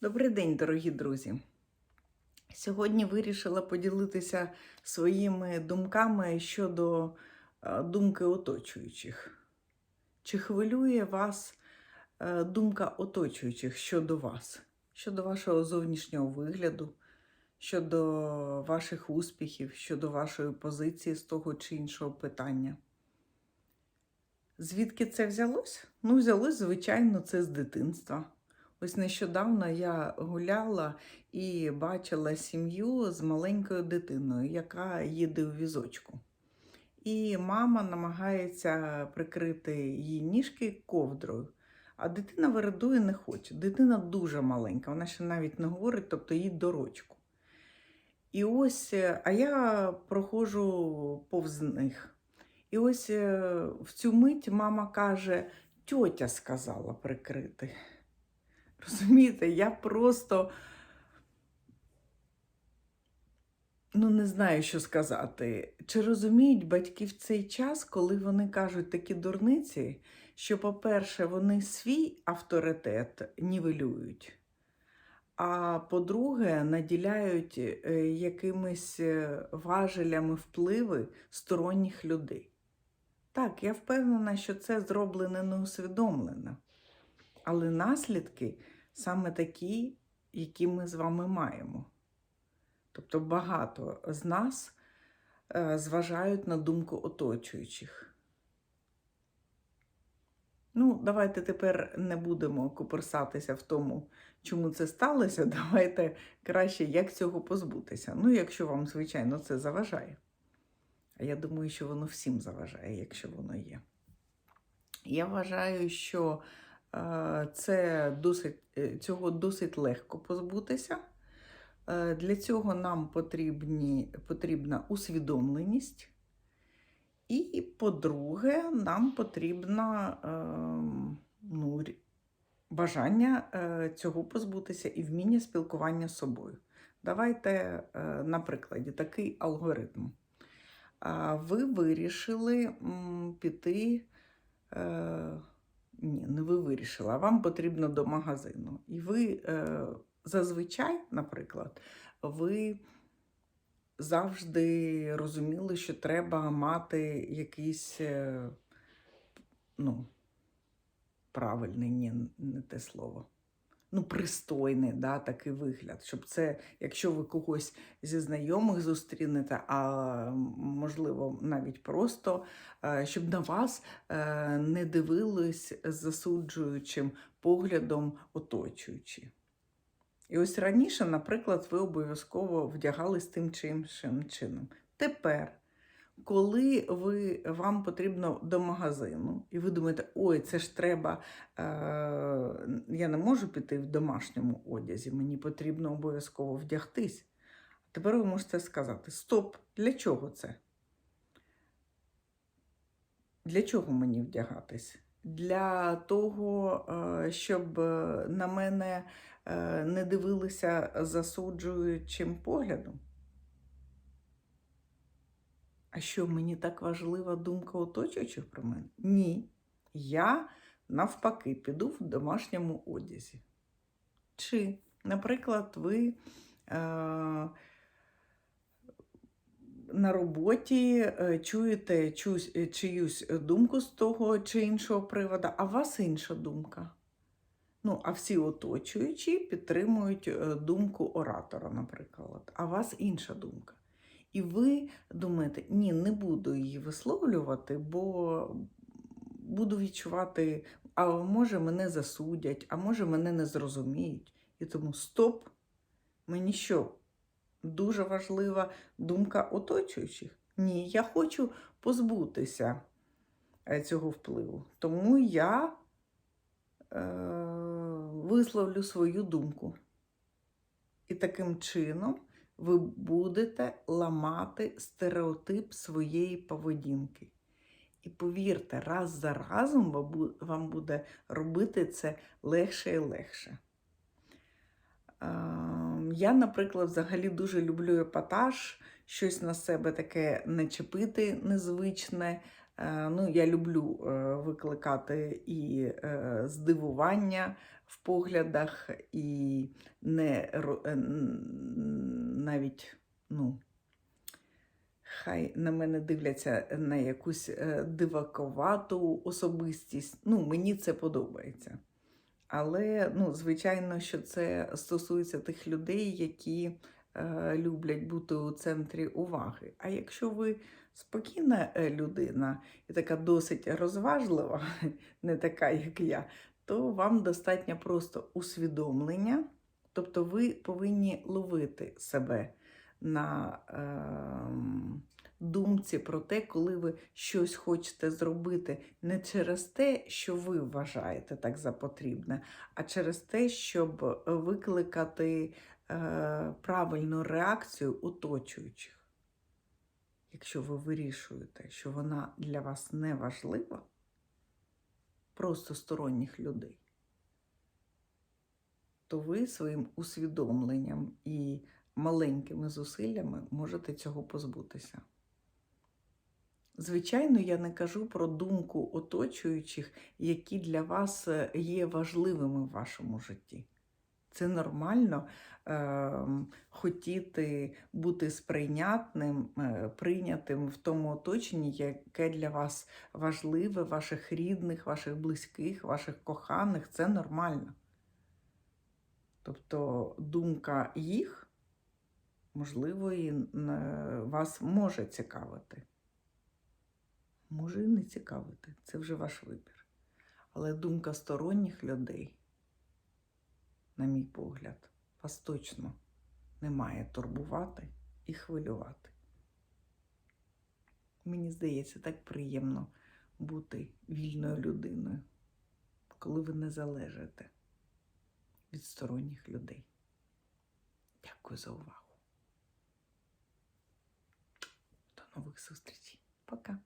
Добрий день, дорогі друзі. Сьогодні вирішила поділитися своїми думками щодо е, думки оточуючих. Чи хвилює вас е, думка оточуючих щодо вас, щодо вашого зовнішнього вигляду, щодо ваших успіхів, щодо вашої позиції з того чи іншого питання? Звідки це взялось? Ну, взялось, звичайно, це з дитинства. Ось нещодавно я гуляла і бачила сім'ю з маленькою дитиною, яка їде у візочку. І мама намагається прикрити її ніжки ковдрою, а дитина вирадує не хоче. Дитина дуже маленька, вона ще навіть не говорить, тобто їй дорочку. І ось, е, а я проходжу повз них. І ось е, в цю мить мама каже: тьотя сказала прикрити. Розумієте, я просто ну, не знаю, що сказати. Чи розуміють батьки в цей час, коли вони кажуть такі дурниці, що, по-перше, вони свій авторитет нівелюють, а по-друге, наділяють е, якимись е, важелями впливи сторонніх людей. Так, я впевнена, що це зроблено неусвідомлено. Але наслідки саме такі, які ми з вами маємо. Тобто багато з нас е, зважають на думку оточуючих. Ну, давайте тепер не будемо куперсатися в тому, чому це сталося. Давайте краще, як цього позбутися. Ну, якщо вам, звичайно, це заважає. А я думаю, що воно всім заважає, якщо воно є. Я вважаю, що це досить, е, цього досить легко позбутися. Е, Для цього нам потрібні, потрібна усвідомленість. І, по-друге, нам потрібно е, ну, бажання е, цього позбутися і вміння спілкування з собою. Давайте, е, на прикладі, такий алгоритм. Ви вирішили піти. Ні, не ви вирішили, а вам потрібно до магазину. І ви е, зазвичай, наприклад, ви завжди розуміли, що треба мати якийсь, е, ну, правильний, ні, не те слово. Ну, пристойний, да, такий вигляд, щоб це, якщо ви когось зі знайомих зустрінете, а можливо, навіть просто, е, щоб на вас е, не дивились засуджуючим поглядом оточуючі. І ось раніше, наприклад, ви обов'язково вдягались тим чи іншим чином. Тепер, коли ви, вам потрібно до магазину, і ви думаєте, ой, це ж треба, е, я не можу піти в домашньому одязі, мені потрібно обов'язково вдягтись. Тепер ви можете сказати: стоп, для чого це? Для чого мені вдягатись? Для того, е, щоб е, на мене е, не дивилися засуджуючим поглядом. А що мені так важлива думка оточуючих про мене? Ні. Я навпаки піду в домашньому одязі. Чи, наприклад, ви е, на роботі е, чуєте чусь, е, чиюсь думку з того чи іншого приводу, а у вас інша думка. Ну, а всі оточуючі підтримують е, думку оратора, наприклад, а у вас інша думка. І ви думаєте, ні, не буду її висловлювати, бо буду відчувати, а може мене засудять, а може мене не зрозуміють. І тому стоп, мені що? Дуже важлива думка оточуючих. Ні, я хочу позбутися е, цього впливу. Тому я е, висловлю свою думку. І таким чином ви будете ламати стереотип своєї поведінки. І повірте, раз за разом вам буде робити це легше і легше. Ем, Я, наприклад, взагалі дуже люблю епатаж, щось на себе таке начепити незвичне, Ну, я люблю е, викликати і е, здивування в поглядах, і не е, навіть, ну, хай на мене дивляться на якусь е, диваковату особистість. Ну, мені це подобається. Але, ну, звичайно, що це стосується тих людей, які е, люблять бути у центрі уваги. А якщо ви спокійна е, людина і така досить розважлива, не така, як я, то вам достатньо просто усвідомлення, тобто ви повинні ловити себе на ем, думці про те, коли ви щось хочете зробити не через те, що ви вважаєте так за потрібне, а через те, щоб викликати е, правильну реакцію оточуючих. Якщо ви вирішуєте, що вона для вас не важлива, просто сторонніх людей, то ви своїм усвідомленням і маленькими зусиллями можете цього позбутися. Звичайно, я не кажу про думку оточуючих, які для вас е, є важливими в вашому житті. Це нормально е, хотіти бути сприйнятним, е, прийнятим в тому оточенні, яке для вас важливе, ваших рідних, ваших близьких, ваших коханих. Це нормально. Тобто думка їх, можливо, і е, вас може цікавити. Може і не цікавити, це вже ваш вибір. Але думка сторонніх людей, на мій погляд, вас точно не має турбувати і хвилювати. Мені здається, так приємно бути вільною людиною, коли ви не залежите від сторонніх людей. Дякую за увагу. До нових зустрічей. Пока.